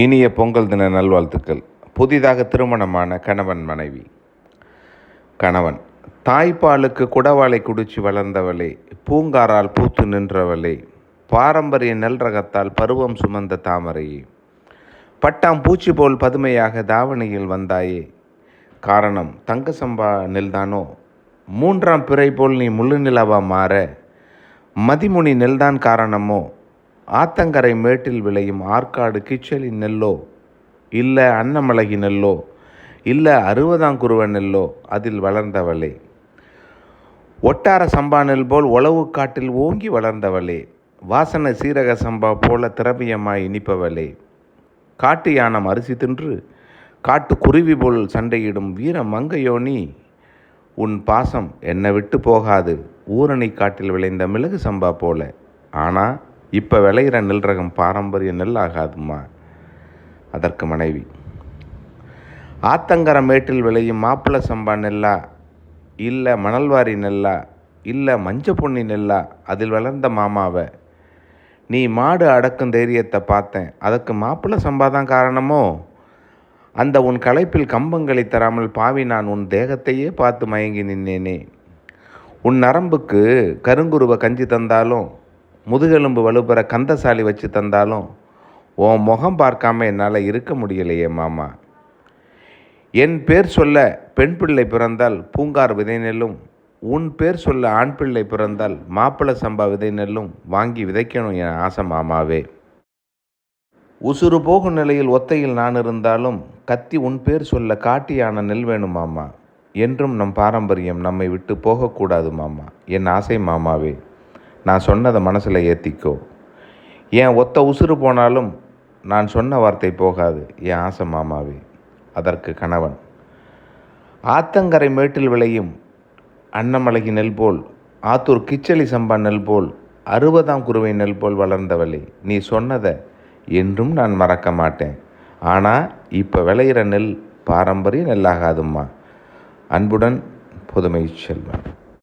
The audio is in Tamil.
இனிய பொங்கல் தின நல்வாழ்த்துக்கள். புதிதாக திருமணமான கணவன் மனைவி. கணவன் தாய்ப்பாலுக்கு குடவாளை குடிச்சு வளர்ந்தவளே பூங்காரால் பூத்து நின்றவளே பாரம்பரிய நெல் ரகத்தால் பருவம் சுமந்த தாமரையே பட்டாம் பூச்சி போல் பதுமையாக தாவணியில் வந்தாயே. காரணம் தங்க சம்பா நெல்தானோ? மூன்றாம் பிறை போல் நீ முள்ளு நிலவா மாற மதிமுனி நெல்தான் காரணமோ? ஆத்தங்கரை மேட்டில் விளையும் ஆற்காடு கிச்சலி நெல்லோ? இல்லை அன்னமலகி நெல்லோ? இல்லை அறுபதாங்குருவ நெல்லோ? அதில் வளர்ந்தவளே. ஒட்டார சம்பா நெல் போல் உளவு காட்டில் ஓங்கி வளர்ந்தவளே. வாசனை சீரக சம்பா போல திரவியமாய் இனிப்பவளே. காட்டு யானம் அரிசி தின்று காட்டு குருவி போல் சண்டையிடும் வீர மங்கையோனி உன் பாசம் என்னை விட்டு போகாது. ஊரணி காட்டில் விளைந்த மிளகு சம்பா போல. ஆனால் இப்போ விளையிற நெல் ரகம் பாரம்பரிய நெல் ஆகாதுமா? அதற்கு மனைவி. ஆத்தங்கர மேட்டில் விளையும் மாப்பிள்ளை சம்பா நெல்லா? இல்லை மணல்வாரி நெல்லா? இல்லை மஞ்ச பொன்னி நெல்லா? அதில் வளர்ந்த மாமாவை? நீ மாடு அடக்கும் தைரியத்தை பார்த்தேன். அதற்கு மாப்பிள்ளை சம்பா தான் காரணமோ? அந்த உன் களைப்பில் கம்பங்களை தராமல் பாவி நான் உன் தேகத்தையே பார்த்து மயங்கி நின்னேனே. உன் நரம்புக்கு கருங்குருவை கஞ்சி தந்தாலும் முதுகெலும்பு வலுப்புற கந்தசாலி வச்சு தந்தாலும் உன் முகம் பார்க்காம என்னால் இருக்க முடியலையே மாமா. என் பேர் சொல்ல பெண் பிள்ளை பிறந்தால் பூங்கார் விதை நெல்லும் உன் பேர் சொல்ல ஆண் பிள்ளை பிறந்தால் மாப்பிள்ளை சம்பா விதை நெல்லும் வாங்கி விதைக்கணும் என் ஆசை மாமாவே. உசுறு போகும் நிலையில் ஒத்தையில் நான் இருந்தாலும் கத்தி உன் பேர் சொல்ல காட்டியான நெல் வேணும் மாமா. என்றும் நம் பாரம்பரியம் நம்மை விட்டு போகக்கூடாது மாமா. என் ஆசை மாமாவே. நான் சொன்னதை மனசில் ஏற்றிக்கோ என் ஒத்த உசுறு போனாலும் நான் சொன்ன வார்த்தை போகாது என் ஆசை மாமாவே. அதற்கு கணவன் ஆத்தங்கரை மேட்டில் விளையும் அன்னமலகி நெல் போல் ஆத்தூர் கிச்சலி சம்பா நெல் போல் அறுபதாம் குருவை நெல் போல் வளர்ந்தவளே நீ சொன்னதை என்றும் நான் மறக்க மாட்டேன். ஆனால் இப்போ விளையிற நெல் பாரம்பரிய நெல்லாகாதும்மா. அன்புடன் புதுமை செல்வன்.